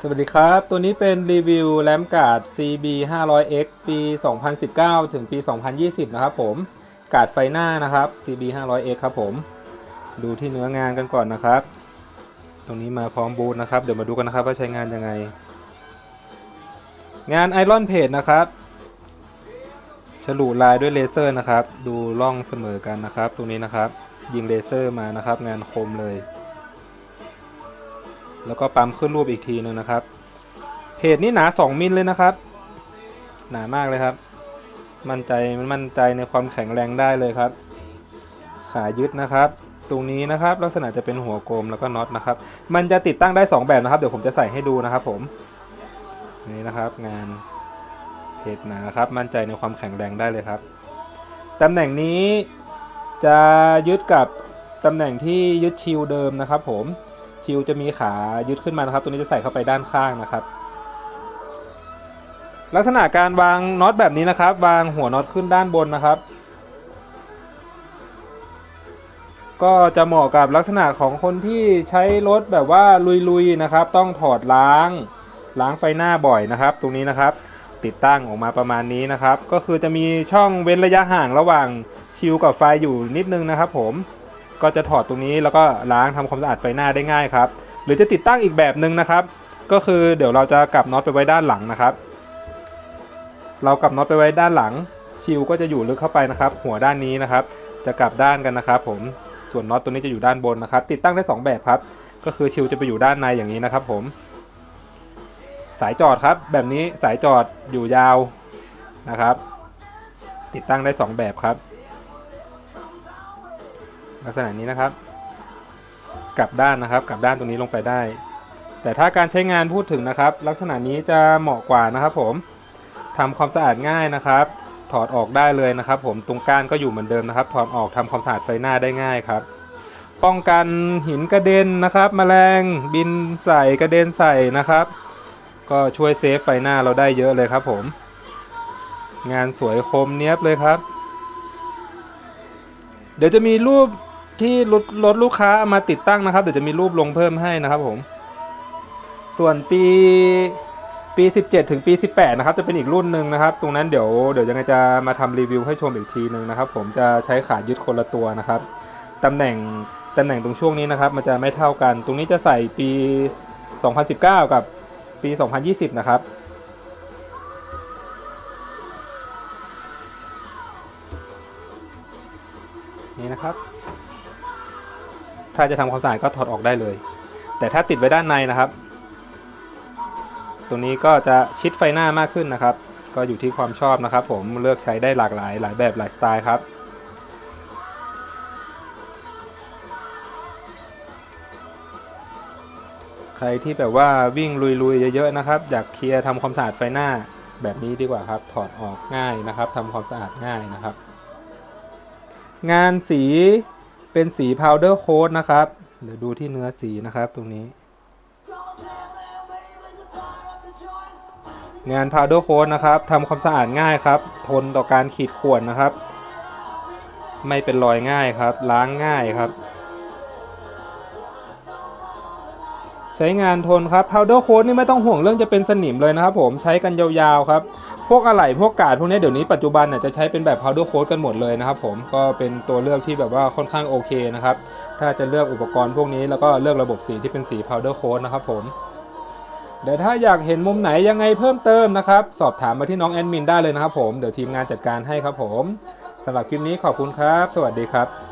สวัสดีครับ ตัวนี้เป็นรีวิวแรมการ์ด CB 500X ปี 2019 ถึงปี 2020 นะครับผมการ์ดไฟหน้านะครับ CB 500X ครับผม ดูที่เนื้องานกันก่อนนะครับ ตรงนี้มาพร้อมบูทนะครับ เดี๋ยวมาดูกันนะครับว่าใช้งานยังไง งานไอรอนเพจนะครับฉลุลายด้วยเลเซอร์นะครับ ดูร่องเสมอกันนะครับ ตรงนี้นะครับ ยิงเลเซอร์มานะครับ งานคมเลย แล้วก็ปั๊มขึ้นรูปอีกทีหนึ่งนะครับ เพจนี้หนา 2 มิลเลยนะครับ หนามากเลยครับ มั่นใจมันมั่นใจในความแข็งแรงได้เลยครับ ขายึดนะครับ ตรงนี้นะครับลักษณะจะเป็นหัวกลมแล้วก็น็อตนะครับ มันจะติดตั้งได้ 2 แบบนะครับ เดี๋ยวผมจะใส่ให้ดูนะครับ ผม นี่นะครับ งานเพจหนาครับ มั่นใจในความแข็งแรงได้เลยครับ ตำแหน่งนี้จะยึดกับตำแหน่งที่ยึดชิลเดิมนะครับ ผม ชิลจะมีขายึดขึ้นมานะครับ ตัวนี้จะใส่เข้าไปด้านข้างนะครับ ลักษณะการวางน็อตแบบนี้นะครับ วางหัวน็อตขึ้นด้านบนนะครับ ก็จะเหมาะกับลักษณะของคนที่ใช้รถแบบว่าลุยๆนะครับ ต้องถอดล้าง ล้างไฟหน้าบ่อยนะครับ ตรงนี้นะครับติดตั้งออกมาประมาณนี้นะครับ ก็คือจะมีช่องเว้นระยะห่างระหว่างชิลกับไฟอยู่นิดนึงนะครับผม ก็จะถอดตรงนี้แล้วก็ล้างทำความสะอาดไฟหน้าได้ง่ายครับ หรือจะติดตั้งอีกแบบหนึ่งนะครับ ก็คือเดี๋ยวเราจะกลับน็อตไปไว้ด้านหลังนะครับ เรากลับน็อตไปไว้ด้านหลัง ชิลก็จะอยู่ลึกเข้าไปนะครับ หัวด้านนี้นะครับ จะกลับด้านกันนะครับ ผมส่วนน็อตตัวนี้จะอยู่ด้านบนนะครับ ติดตั้งได้สองแบบครับ ก็คือชิลจะไปอยู่ด้านในอย่างนี้นะครับ ผม สายจอดครับ แบบนี้สายจอดอยู่ยาวนะครับ ติดตั้งได้สองแบบครับ ลักษณะนี้นะครับ กลับด้านนะครับ กลับด้านตรงนี้ลงไปได้ แต่ถ้าการใช้งานพูดถึงนะครับ ลักษณะนี้จะเหมาะกว่านะครับ ผมทำความสะอาดง่ายนะครับ ถอดออกได้เลยนะครับ ผมตรงก้านก็อยู่เหมือนเดิมนะครับ ถอดออกทำความสะอาดไฟหน้าได้ง่ายครับ ป้องกันหินกระเด็นนะครับแมลงบินใส่กระเด็นใส่นะครับ ก็ช่วยเซฟไฟหน้าเราได้เยอะเลยครับ ผม งานสวยคมเนี้ยบเลยครับเดี๋ยวจะมีรูป ที่รถรถลูกค้าเอามาติดตั้งนะครับ เดี๋ยวจะมีรูปลงเพิ่มให้นะครับผม ส่วนปีปี 17 ถึงปี 18 นะครับ จะเป็นอีกรุ่นหนึ่งนะครับ ตรงนั้นเดี๋ยวเดี๋ยวยังไงจะมาทำรีวิวให้ชมอีกทีหนึ่งนะครับ ผมจะใช้ขายึดคนละตัวนะครับตำแหน่งตำแหน่งตรงช่วงนี้นะครับ มันจะไม่เท่ากัน ตรงนี้จะใส่ปี 2019 กับปี 2020 นะครับนี่นะครับ ถ้าจะทำความสะอาดก็ถอดออกได้เลย แต่ถ้าติดไว้ด้านในนะครับ ตรงนี้ก็จะชิดไฟหน้ามากขึ้นนะครับ ก็อยู่ที่ความชอบนะครับ ผมเลือกใช้ได้หลากหลาย หลายแบบหลายสไตล์ครับใครที่แบบว่าวิ่งลุยๆเยอะๆนะครับอยากเคลียร์ทำความสะอาดไฟหน้าแบบนี้ดีกว่าครับ ถอดออกง่ายนะครับทำความสะอาดง่ายนะครับ งานสี เป็นสี powder coat นะครับ เดี๋ยวดูที่เนื้อสีนะครับตรงนี้ งาน powder coat นะครับทำความสะอาดง่ายครับ ทนต่อการขีดข่วนนะครับ ไม่เป็นรอยง่ายครับ ล้างง่ายครับ ใช้งานทนครับ powder coat นี่ไม่ต้องห่วงเรื่องจะเป็นสนิมเลยนะครับ ผมใช้กันยาวๆครับ พวกอะไหล่พวกกาดพวกนี้เดี๋ยวนี้ปัจจุบันเนี่ยจะใช้เป็นแบบ powder coat กันหมดเลยนะครับผมก็เป็นตัวเลือกที่แบบว่าค่อนข้างโอเคนะครับถ้าจะเลือกอุปกรณ์พวกนี้แล้วก็เลือกระบบสีที่เป็นสี powder coat นะครับผมเดี๋ยวถ้าอยากเห็นมุมไหนยังไงเพิ่มเติมนะครับ สอบถามมาที่น้องแอดมินได้เลยนะครับผมเดี๋ยวทีมงานจัดการให้ครับผมสำหรับคลิปนี้ขอบคุณครับ สวัสดีครับ